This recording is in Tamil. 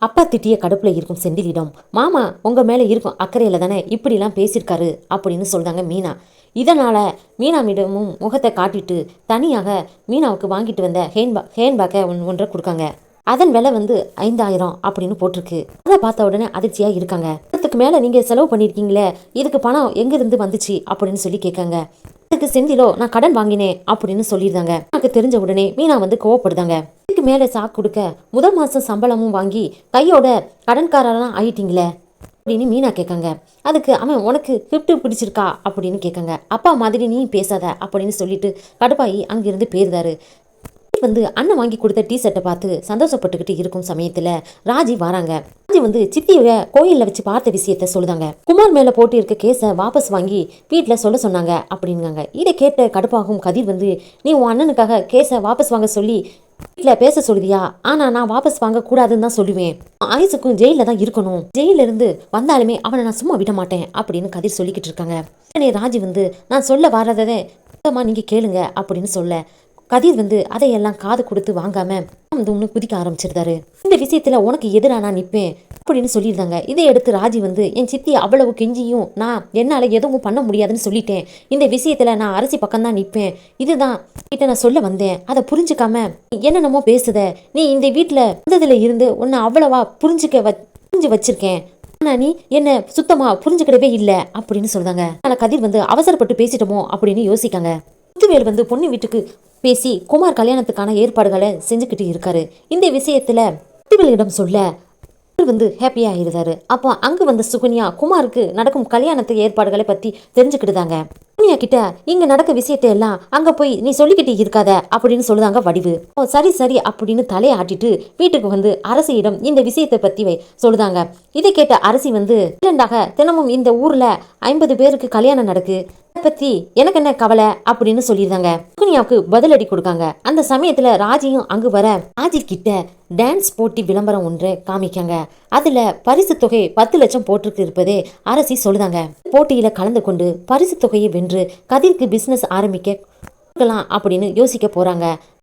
அப்பா திட்டிய கடுப்புல இருக்கும் செந்திலிடம் மாமா உங்க மேல இருக்கும் அக்கறையில தானே இப்படிலாம் பேசியிருக்காரு? அப்படின்னு சொல்றாங்க மீனா. இதனால மீனாமிடமும் முகத்தை காட்டிட்டு தனியாக மீனாவுக்கு வாங்கிட்டு வந்த ஹேண்ட்பா ஹேண்ட்பேக்கை ஒன் ஒன்றை கொடுக்காங்க. அதன் விலை வந்து ஐந்தாயிரம் அப்படின்னு போட்டிருக்கு. அதை பார்த்த உடனே அதிர்ச்சியா இருக்காங்க. அதுக்கு மேல நீங்க செலவு பண்ணிருக்கீங்களே இதுக்கு பணம் எங்க இருந்து வந்துச்சு? அப்படின்னு சொல்லி கேட்காங்க. அதுக்கு செந்திலோ நான் கடன் வாங்கினேன் அப்படின்னு சொல்லியிருந்தாங்க எனக்கு தெரிஞ்ச உடனே மீனா வந்து கோவப்படுதாங்க. இதுக்கு மேலே சாக்கு கொடுக்க முதல் மாசம் சம்பளமும் வாங்கி கையோட கடன்காரெல்லாம் ஆயிட்டீங்களே அப்படின்னு மீனா கேட்காங்க. அதுக்கு அவன் உனக்கு கிஃப்ட் பிடிச்சிருக்கா? அப்படின்னு கேட்காங்க. அப்பா மாதிரி நீ பேசாத அப்படின்னு சொல்லிட்டு கடுப்பாயி அங்கிருந்து போயிருந்தாரு. வந்து அண்ணன் வாங்கி கொடுத்த டீ ஷர்ட்டை பார்த்து சந்தோஷப்பட்டுக்கிட்டு இருக்கும் சமயத்துல ராஜி வராங்க. ராஜி வந்து சித்தியை கோயிலில் வச்சு பார்த்த விஷயத்த சொல்லுதாங்க. குமார் மேலே போட்டு இருக்க கேஸை வாபஸ் வாங்கி வீட்டில் சொல்ல சொன்னாங்க அப்படின்னாங்க. இதை கேட்ட கடுப்பாகும் கதிர் வந்து நீ உன் அண்ணனுக்காக கேஸை வாபஸ் வாங்க சொல்லி வீட்டில் பேச சொல்லுவியா ஆனா நான் வாபஸ் வாங்க கூடாதுன்னு தான் சொல்லுவேன். ஆயுசுக்கும் ஜெயிலில் தான் இருக்கணும். ஜெயில இருந்து வந்தாலுமே அவனை நான் சும்மா விட மாட்டேன் அப்படின்னு கதிர் சொல்லிக்கிட்டு இருக்காங்க. உடனே ராஜி வந்து நான் சொல்ல வராததை சுத்தமா நீங்கள் கேளுங்க அப்படின்னு சொல்ல கதிர் வந்து அதையெல்லாம் காது கொடுத்து வாங்காம வந்து ஒன்று குதிக்க ஆரம்பிச்சிருந்தாரு. இந்த விஷயத்துல உனக்கு எதிராக நான் நிற்பேன் அப்படின்னு சொல்லியிருந்தாங்க. இதை எடுத்து ராஜி வந்து என் சித்தி அவ்வளவு கெஞ்சியும். நான் என்னால் எதுவும் பண்ண முடியாதுன்னு சொல்லிட்டேன். இந்த விஷயத்தில் நான் அரசி பக்கம்தான் நிற்பேன் இதுதான் கிட்ட நான் சொல்ல வந்தேன். அதை புரிஞ்சுக்காம என்னென்னமோ பேசுத. நீ இந்த வீட்டில் வந்ததுல இருந்து உன்னை அவ்வளவா புரிஞ்சுக்க வ புரிஞ்சு வச்சிருக்கேன். ஆனா நீ என்ன சுத்தமா புரிஞ்சுக்கிடவே இல்லை. அப்படின்னு சொல்றாங்க. ஆனா கதிர் வந்து அவசரப்பட்டு பேசிட்டோமோ? அப்படின்னு யோசிக்காங்க. முத்துவேல் வந்து பொண்ணு வீட்டுக்கு பேசி குமார் கல்யாணத்துக்கான ஏற்பாடுகளை செஞ்சுக்கிட்டு இருக்காரு. இந்த விஷயத்துல முத்துவேலிடம் சொல்ல வந்து ஹாப்பியாக இருந்தாரு அப்போ அங்கே வந்த சுகன்யா குமாருக்கு நடக்கும் கல்யாணத்து ஏற்பாடுகளை பற்றி தெரிஞ்சுக்கிட்டுதாங்க. சுகன்யா கிட்ட இங்க நடக்க விஷயத்தை எல்லாம் அங்க போய் நீ சொல்லிக்கிட்டு இருக்காத அப்படின்னு சொல்லுதாங்க வடிவு. ஓ சரி சரி அப்படின்னு தலையாட்டிட்டு வீட்டுக்கு வந்து அரசியிடம் இந்த விஷயத்தை பத்தி வை சொல்லுதாங்க. இதை கேட்ட அரசி வந்து தினமும் இந்த ஊர்ல ஐம்பது பேருக்கு கல்யாணம் நடக்கு. பத்தி எனக்கு என்ன கவலை அப்படின்னு சொல்லியிருந்தாங்க. சுகன்யாவுக்கு பதிலடி கொடுக்காங்க. அந்த சமயத்துல ராஜியும் அங்கு வர ராஜி கிட்ட டான்ஸ் போட்டி விளம்பரம் ஒன்றை காமிக்காங்க. அதுல பரிசு தொகை பத்து லட்சம் போட்டிருக்கு இருப்பதே அரசி சொல்லுதாங்க. போட்டியில கலந்து கொண்டு பரிசு தொகையை வென்று கதிர்க்கு பிசினஸ் ஆரம்பிக்க கொடுக்கலாம் அப்படின்னு யோசிக்க போறாங்க.